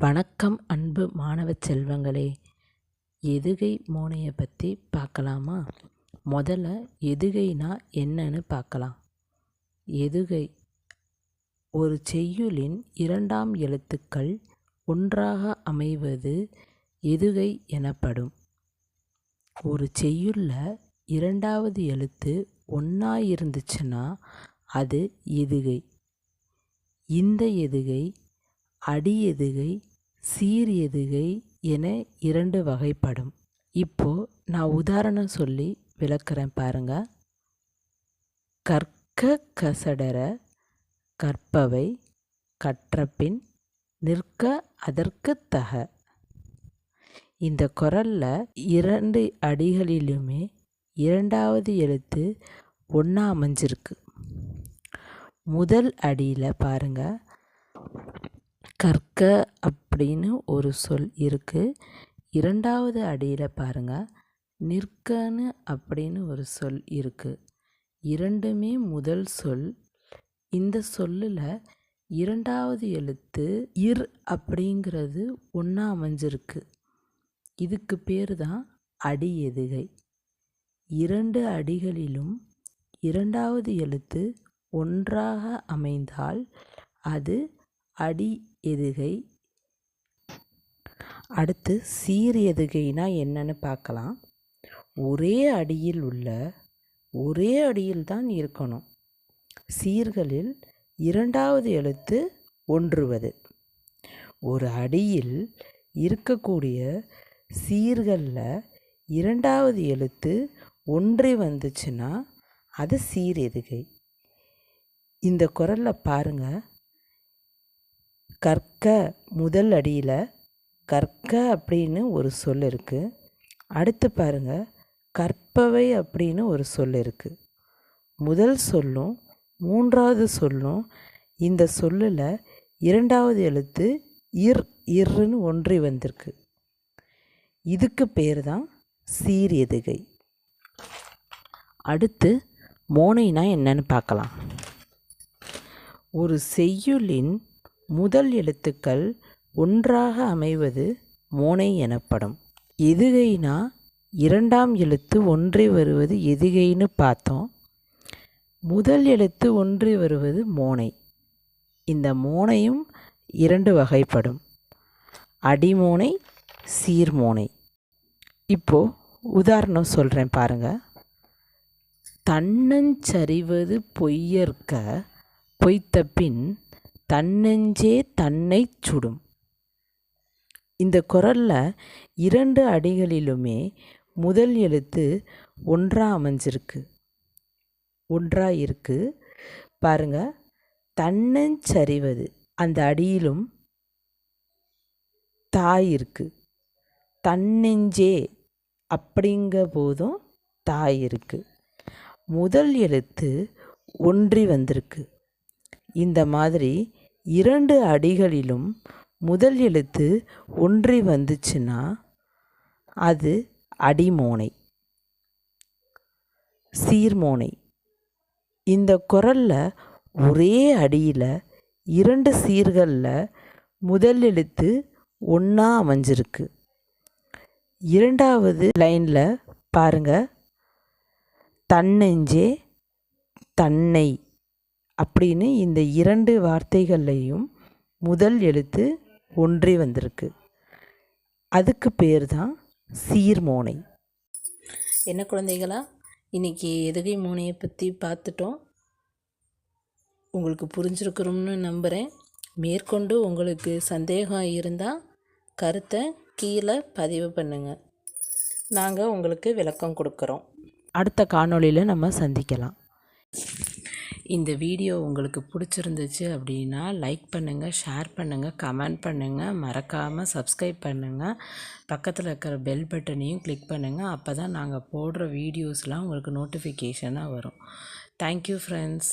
வணக்கம் அன்பு மாணவ செல்வங்களே. எதுகை மோனையை பற்றி பார்க்கலாமா முதல்ல எதுகைனா என்னன்னு பார்க்கலாம் எதுகை ஒரு செய்யுளின் இரண்டாம் எழுத்துக்கள் ஒன்றாக அமைவது எதுகை எனப்படும். ஒரு செய்யுள்ள இரண்டாவது எழுத்து ஒன்றா இருந்துச்சுன்னா அது எதுகை. இந்த எதுகை அடி எதுகை சீரியதுகை என இரண்டு வகைப்படும். இப்போ நான் உதாரணம் சொல்லி விளக்குறேன் பாருங்க. கற்க கசடர கற்பவை கற்றபின் நிற்க அதற்கு தக. இந்த குரலில் இரண்டு அடிகளிலுமே இரண்டாவது எழுத்து ஒன்றா அமைஞ்சிருக்கு முதல் அடியில் பாருங்கள் கற்க அப்படின்னு ஒரு சொல் இருக்குது இரண்டாவது அடியில் பாருங்கள் நிற்கன்னு அப்படின்னு ஒரு சொல் இருக்குது இரண்டுமே முதல் சொல். இந்த சொல்லில் இரண்டாவது எழுத்து இர் அப்படிங்கிறது ஒன்றா அமைஞ்சிருக்கு. இதுக்கு பேர் தான் அடி எதுகை. இரண்டு அடிகளிலும் இரண்டாவது எழுத்து ஒன்றாக அமைந்தால் அது அடி எதுகை. அடுத்து சீர் எதுகைனா என்னன்னு பார்க்கலாம். ஒரே அடியில் உள்ள ஒரே அடியில் தான் இருக்கணும். சீர்களில் இரண்டாவது எழுத்து ஒன்றுவது. ஒரு அடியில் இருக்கக்கூடிய சீர்களில் இரண்டாவது எழுத்து ஒன்றி வந்துச்சுன்னா அது சீர் எதுகை. இந்த குரலில் பாருங்கள் கற்க முதல் அடியில் கற்க அப்படின்னு ஒரு சொல் இருக்குது அடுத்து பாருங்கள் கற்பவை அப்படின்னு ஒரு சொல் இருக்குது முதல் சொல்லும் மூன்றாவது சொல்லும் இந்த சொல்லில் இரண்டாவது எழுத்து இர் இர்ன்னு ஒன்றி வந்திருக்கு. இதுக்கு பேர் தான் சீர் எதுகை. அடுத்து மோனைனா என்னன்னு பார்க்கலாம். ஒரு செய்யுளின் முதல் எழுத்துக்கள் ஒன்றாக அமைவது மோனை எனப்படும். எதுகைனா இரண்டாம் எழுத்து ஒன்றே வருவது எதுகைன்னு பார்த்தோம். முதல் எழுத்து ஒன்றே வருவது மோனை. இந்த மோனையும் இரண்டு வகைப்படும். அடிமோனை சீர்மோனை. இப்போது உதாரணம் சொல்கிறேன் பாருங்கள் தன்னஞ்சரிவது பொய்யற்க பொய்த்த பின் தன்னெஞ்சே தன்னை சுடும். இந்த குரலில் இரண்டு அடிகளிலுமே முதல் எழுத்து ஒன்றாக அமைஞ்சிருக்கு. ஒன்றாக இருக்குது பாருங்க. தன்னஞ்சரிவது அந்த அடியிலும் தாய் இருக்குது தன்னெஞ்சே அப்படிங்க போதும் தாய் இருக்குது முதல் எழுத்து ஒன்றி வந்திருக்கு. இந்த மாதிரி இரண்டு அடிகளிலும் முதல் எழுத்து ஒன்றி வந்துச்சுன்னா அது அடிமோனை சீர்மோனை. இந்த குரலில் ஒரே அடியில் இரண்டு சீர்களில் முதல் எழுத்து ஒன்றா அமைஞ்சிருக்கு. இரண்டாவது லைனில் பாருங்கள் தன்னெஞ்சே தன்னை. அப்படின்னு இந்த இரண்டு வார்த்தைகள்லையும் முதல் எழுத்து ஒன்றி வந்திருக்கு. அதுக்கு பேர் தான் சீர்மோனை. என்ன குழந்தைகளா? இன்றைக்கி எதுகை மோனையை பற்றி பார்த்துட்டோம். உங்களுக்கு புரிஞ்சிருக்கிறோம்னு நம்புகிறேன் மேற்கொண்டு உங்களுக்கு சந்தேகம் இருந்தால் கருத்தை கீழே பதிவு பண்ணுங்கள் நாங்கள் உங்களுக்கு விளக்கம் கொடுக்குறோம். அடுத்த காணொளியில் நம்ம சந்திக்கலாம். இந்த வீடியோ உங்களுக்கு பிடிச்சிருந்துச்சு அப்படின்னா லைக் பண்ணுங்கள் ஷேர் பண்ணுங்கள் கமெண்ட் பண்ணுங்கள் மறக்காமல் சப்ஸ்கிரைப் பண்ணுங்கள் பக்கத்தில் இருக்கிற பெல் பட்டனையும் கிளிக் பண்ணுங்கள் அப்போ தான் நாங்கள் போடுற வீடியோஸ்லாம் உங்களுக்கு நோட்டிஃபிகேஷனாக வரும். Thank you friends